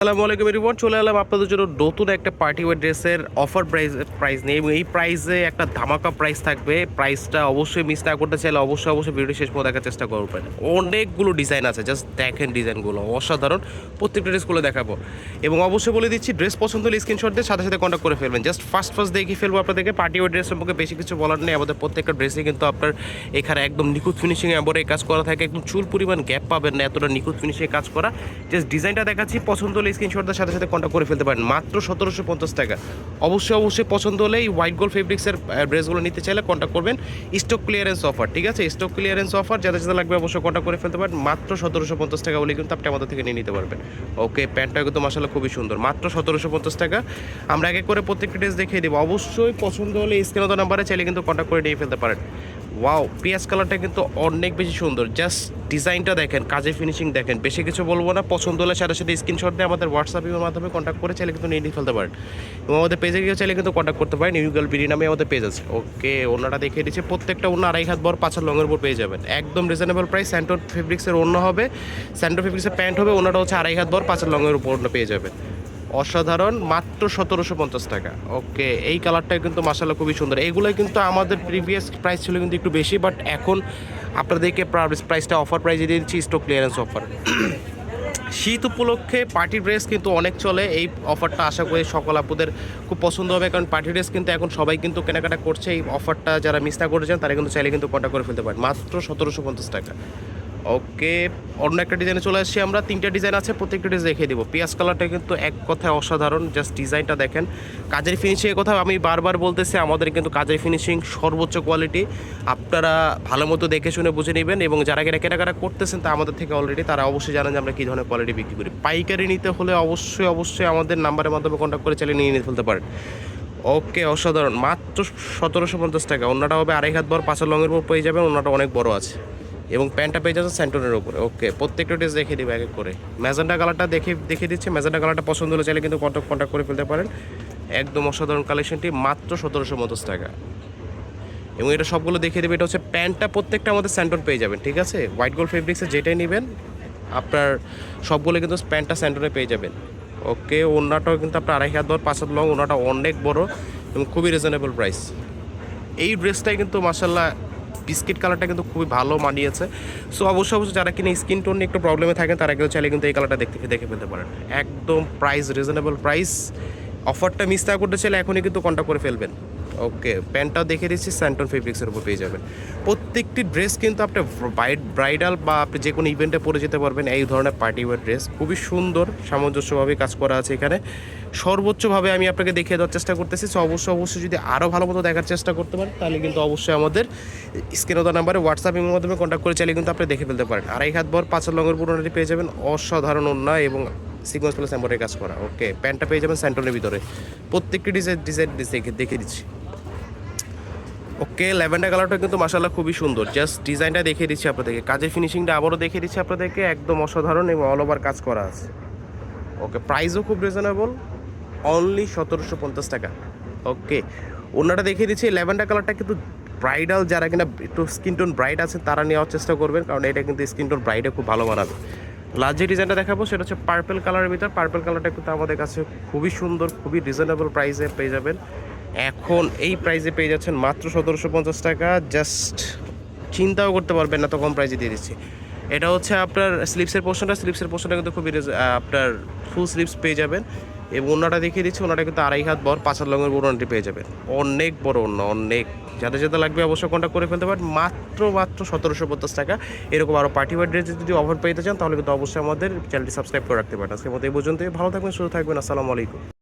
আসসালামু আলাইকুম এরিবন চলে এলাম আপনাদের জন্য নতুন একটা পার্টি ওয়ার ড্রেসের অফার প্রাইস প্রাইস নেই এবং এই প্রাইসে একটা ধামাকা প্রাইস থাকবে। প্রাইসটা অবশ্যই মিস না করতে চাইলে অবশ্যই অবশ্যই ভিডিও শেষ পর্যন্ত দেখার চেষ্টা করবেন। অনেকগুলো ডিজাইন আছে জাস্ট দেখেন ডিজাইনগুলো অসাধারণ। প্রত্যেকটা ড্রেসগুলো দেখাবো। এবং অবশ্যই বলে দিচ্ছি ড্রেস পছন্দ হলে স্ক্রিনশট দিয়ে সাথে সাথে কন্ট্যাক্ট করে ফেলবেন। জাস্ট ফার্স্ট ফার্স্ট দেখে ফেলব আপনাদেরকে পার্টি ওয়ার ড্রেস সম্পর্কে বেশি কিছু বলার নেই। আমাদের প্রত্যেকটা ড্রেসে কিন্তু আপনার এখানে একদম নিখুঁত ফিনিশিং এবারে কাজ করা থাকে, একদম চুল পরিমাণ গ্যাপ পাবেন না, এতটা নিখুঁত ফিনিশিংয়ে কাজ করা। জাস্ট ডিজাইনটা দেখাচ্ছি, পছন্দ হলে স্ক্রিনশট দেওয়ার সাথে সাথে কন্ট্যাক্ট করে ফেলতে পারেন। মাত্র সতেরোশো পঞ্চাশ টাকা। অবশ্যই অবশ্যই পছন্দ হলে এই হোয়াইট গোল্ড ফেব্রিক্সের ড্রেসগুলো নিতে চাইলে কন্ট্যাক্ট করবেন স্টক ক্লিয়ারেন্স অফার ঠিক আছে? স্টক ক্লিয়ারেন্স অফার যাদের যাদের লাগবে অবশ্যই কন্ট্যাক্ট করে ফেলতে পারেন। মাত্র সতেরোশো পঞ্চাশ টাকা বলে কিন্তু আপনি আমাদের থেকে নিয়ে নিতে পারবেন। ওকে প্যান্টটা কিন্তু মাসাল্লাহ খুবই সুন্দর। মাত্র সতেরোশো পঞ্চাশ টাকা। আমরা এক করে প্রত্যেকটা ড্রেস দেখিয়ে দেবো। অবশ্যই পছন্দ হলে স্ক্রিনত নাম্বারে চাইলে কিন্তু কন্ট্যাক্ট করে নিয়ে ফেলতে পারেন। ওয়াও পিয়াজ কালারটা কিন্তু অনেক বেশি সুন্দর। জাস্ট ডিজাইনটা দেখেন, কাজে ফিনিশিং দেখেন। বেশি কিছু বলব না, পছন্দ হলে সাথে সাথে স্ক্রিনশট দিয়ে আমাদের হোয়াটসঅ্যাপের মাধ্যমে কন্ট্যাক্ট করে চাইলে কিন্তু নিয়ে নিয়ে ফেলতে পারেন। এবং আমাদের পেজে গিয়ে চাইলে কিন্তু কন্ট্যাক্ট করতে পারেন ইউগাল বিডি নামে আমাদের পেজ আছে। ওকে ওনারা দেখিয়ে দিচ্ছে, প্রত্যেকটা অন্য আড়াই হাত বর পাঁচের লঙের উপর পেয়ে যাবেন। একদম রিজনেবল প্রাইস স্যান্টোর ফেব্রিক্সের অন্য হবে স্যান্টোর ফেব্রিক্সের প্যান্ট হবে, ওনারা হচ্ছে আড়াই হাত বর পাঁচের লঙের উপর পেয়ে যাবেন। অসাধারণ, মাত্র সতেরোশো পঞ্চাশ টাকা। ওকে, এই কালারটা কিন্তু মাসাল্লাহ খুবই সুন্দর। এইগুলোই কিন্তু আমাদের প্রিভিয়াস প্রাইস ছিল কিন্তু একটু বেশি বাট এখন আপনাদেরকে প্রাইসটা অফার প্রাইজে দিয়ে দিচ্ছি স্টক ক্লিয়ারেন্স অফার শীত উপলক্ষে পার্টি ড্রেস কিন্তু অনেক চলে, এই অফারটা আশা করি সকল আপুদের খুব পছন্দ হবে, কারণ পার্টি ড্রেস কিন্তু এখন সবাই কিন্তু কেনাকাটা করছে, এই অফারটা যারা মিস না করেছেন, তারা কিন্তু চাইলে কিন্তু কন্ট্যাক্ট করে ফেলতে পারেন, মাত্র সতেরোশো পঞ্চাশ টাকা। ওকে, অন্য একটা ডিজাইনে চলে আসছি আমরা। তিনটা ডিজাইন আছে, প্রত্যেকটা ডিজাইন দেখিয়ে দেবো। পিয়াজ কালারটা কিন্তু এক কথায় অসাধারণ, জাস্ট ডিজাইনটা দেখেন। কাজের ফিনিশিংয়ের কথা আমি বারবার বলতেছি, আমাদের কিন্তু কাজের ফিনিশিং সর্বোচ্চ কোয়ালিটি আপনারা ভালো মতো দেখে শুনে বুঝে নেবেন এবং যারা কেনা কেনাকাটা করতেছেন তা আমাদের থেকে অলরেডি তারা অবশ্যই জানেন যে আমরা কী ধরনের কোয়ালিটি বিক্রি করি। পাইকারি নিতে হলে অবশ্যই অবশ্যই আমাদের নাম্বারের মাধ্যমে কন্ট্যাক্ট করে চালিয়ে নিয়ে নিতে ফেলতে পারেন। ওকে, অসাধারণ। মাত্র সতেরোশো পঞ্চাশ টাকা। অন্যটা হবে আড়াই হাত বড়, পাঁচের লঙের উপর পেয়ে যাবেন, অন্যটা অনেক বড় আছে। এবং প্যান্টটা পেয়ে যাচ্ছে স্যান্টনের উপরে। ওকে, প্রত্যেকটা ড্রেস দেখে দিবে এক এক করে। ম্যাজেন্ডা কালারটা দেখে দেখে দিচ্ছে। ম্যাজেন্ডা কালারটা পছন্দ হলে চাইলে কিন্তু কন্ট্যাক্ট কন্ট্যাক্ট করে ফেলতে পারেন। একদম অসাধারণ কালেকশনটি মাত্র সতেরোশো পঞ্চাশ টাকা। এবং এটা সবগুলো দেখিয়ে দেবে। এটা হচ্ছে প্যান্টটা প্রত্যেকটা আমাদের স্যান্টন পেয়ে যাবেন, ঠিক আছে? হোয়াইট গোল্ড ফেব্রিক্সে যেটাই নেবেন, আপনার সবগুলো কিন্তু প্যান্টটা স্যান্টনে পেয়ে যাবেন। ওকে ওনাটাও কিন্তু আপনার আড়াই হাত বড় পাঁচ হাত লং ওনাটা অনেক বড় এবং খুবই রিজনেবল প্রাইস এই ড্রেসটাই কিন্তু মাসাল্লাহ বিস্কিট কালারটা কিন্তু খুবই ভালো মানিয়েছে। সো অবশ্যই অবশ্যই যারা কিনে স্কিন টোন একটু প্রবলেমে থাকেন, তারা কিন্তু চাইলে কিন্তু এই কালারটা দেখতে, দেখে ফেলতে পারেন। একদম প্রাইস রিজনেবল প্রাইস অফারটা মিস না করতে চাইলে এখনই কিন্তু কন্ট্যাক্ট করে ফেলবেন। ওকে প্যান্টটাও দেখে দিচ্ছি স্যান্টন ফেব্রিক্সের উপর পেয়ে যাবেন। প্রত্যেকটি ড্রেস কিন্তু আপনি ব্রাইডাল বা আপনি যে কোনো ইভেন্টে পরে যেতে পারবেন, এই ধরনের পার্টি ওয়ার ড্রেস খুবই সুন্দর, সামঞ্জস্যভাবে কাজ করা আছে এখানে। সর্বোচ্চভাবে আমি আপনাকে দেখিয়ে দেওয়ার চেষ্টা করতেছি সো অবশ্যই অবশ্যই যদি আরও ভালো মতো দেখার চেষ্টা করতে পারেন, তাহলে কিন্তু অবশ্যই আমাদের স্ক্রিনতা নাম্বারে হোয়াটসঅ্যাপের মাধ্যমে কন্ট্যাক্ট করে চাইলে কিন্তু আপনি দেখে ফেলতে পারেন। আড়াই হাত ভর পাঁচের লঙের পুরোনাটি পেয়ে যাবেন। অসাধারণ অন্যায় এবং সিকোয়েন্স প্লাস এম্বরের কাজ করা। ওকে প্যান্টটা পেয়ে যাবেন স্যান্টনের ভিতরে। প্রত্যেকটি ডিজাইন ডিজাইন দেখে দেখে দিচ্ছি। ওকে ল্যাভেন্ডার কালারটা কিন্তু মাসাল্লাহ খুবই সুন্দর। জাস্ট ডিজাইনটা দেখিয়ে দিচ্ছি আপনাদেরকে। কাজের ফিনিশিংটা আবারও দেখিয়ে দিচ্ছি আপনাদেরকে। একদম অসাধারণ এবং অল ওভার কাজ করা আছে। ওকে প্রাইসও খুব রিজনেবল অনলি সতেরোশো পঞ্চাশ টাকা। ওকে অন্যটা দেখিয়ে দিচ্ছি। ল্যাভেন্ডার কালারটা কিন্তু ব্রাইডাল যারা কিনা একটু স্কিন টোন ব্রাইট আছে তারা নেওয়ার চেষ্টা করবেন। কারণ এটা কিন্তু স্কিন টোন ব্রাইটে খুব ভালো মানাবে লাস্ট যে ডিজাইনটা দেখাবো, সেটা হচ্ছে পার্পেল কালারের ভিতর। পার্পেল কালারটা কিন্তু আমাদের কাছে খুবই সুন্দর, খুবই রিজনেবল প্রাইসে পেয়ে যাবেন। এখন এই প্রাইসে পেয়ে যাচ্ছেন মাত্র সতেরোশো পঞ্চাশ টাকা। জাস্ট চিন্তাও করতে পারবেন না তো কম প্রাইসে দিয়ে দিচ্ছি। এটা হচ্ছে আপনার স্লিপসের পোর্শনটা স্লিপসের পোর্শনটা কিন্তু খুবই আপনার ফুল স্লিপস পেয়ে যাবেন। এবং ওনাটা দেখিয়ে দিচ্ছি ওনাটা কিন্তু আড়াই হাত বড় পাঁচ লঙের ওনাটি পেয়ে যাবেন। অনেক বড় অন্য অনেক। যাতে যাতে লাগবে অবশ্যই কন্ট্যাক্ট করে ফেলতে পারেন। মাত্র মাত্র সতেরোশো পঞ্চাশ টাকা। এরকম আরও পার্টি বা ড্রেস যদি অফার পেতে চান, তাহলে কিন্তু অবশ্যই আমাদের চ্যানেলটি সাবস্ক্রাইব করে রাখতে পারেন। আজকের মতো এই পর্যন্তই। ভালো থাকবেন, সুস্থ থাকবেন। আসসালামু আলাইকুম।